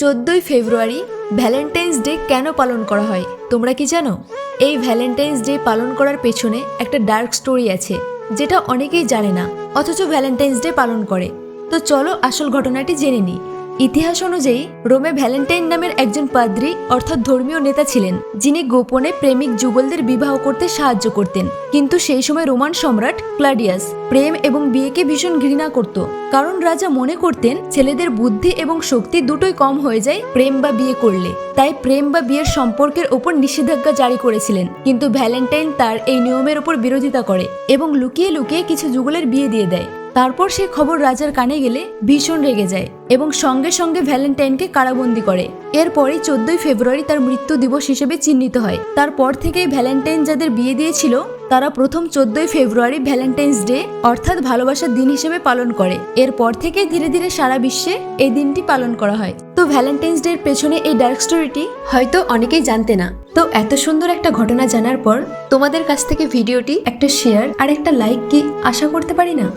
চোদ্দই ফেব্রুয়ারি Valentine's day কেন পালন করা হয়? তোমরা কি জানো? এই ভ্যালেন্টাইন্স ডে পালন করার পেছনে একটা ডার্ক স্টোরি আছে, যেটা অনেকেই জানে না, অথচ ভ্যালেন্টাইন্স ডে পালন করে। তো চলো আসল ঘটনাটি জেনে নিই। ইতিহাস অনুযায়ী, রোমে ভ্যালেন্টাইন নামের একজন পাদ্রী, অর্থাৎ ধর্মীয় নেতা ছিলেন, যিনি গোপনে প্রেমিক যুগলদের বিবাহ করতে সাহায্য করতেন। কিন্তু সেই সময় রোমান সম্রাট ক্লাডিয়াস প্রেম এবং বিয়েকে ভীষণ ঘৃণা করত। কারণ রাজা মনে করতেন, ছেলেদের বুদ্ধি এবং শক্তি দুটোই কম হয়ে যায় প্রেম বা বিয়ে করলে। তাই প্রেম বা বিয়ের সম্পর্কের ওপর নিষেধাজ্ঞা জারি করেছিলেন। কিন্তু ভ্যালেন্টাইন তার এই নিয়মের ওপর বিরোধিতা করে এবং লুকিয়ে লুকিয়ে কিছু যুগলের বিয়ে দিয়ে দেয়। তারপর সে খবর রাজার কানে গেলে ভীষণ রেগে যায় এবং সঙ্গে সঙ্গে ভ্যালেন্টাইনকে কারাবন্দি করে। এরপরই চোদ্দই ফেব্রুয়ারি তার মৃত্যু দিবস হিসেবে চিহ্নিত হয়। তারপর থেকেই ভ্যালেন্টাইন যাদের বিয়ে দিয়েছিল, তারা প্রথম চোদ্দই ফেব্রুয়ারি ভ্যালেন্টাইন্স ডে, অর্থাৎ ভালোবাসার দিন হিসেবে পালন করে। এরপর থেকে ধীরে ধীরে সারা বিশ্বে এই দিনটি পালন করা হয়। তো ভ্যালেন্টাইন্স ডে এর পেছনে এই ডার্ক স্টোরিটি হয়তো অনেকেই জানতে না। তো এত সুন্দর একটা ঘটনা জানার পর তোমাদের কাছ থেকে ভিডিওটি একটা শেয়ার আর একটা লাইক কি আশা করতে পারি না?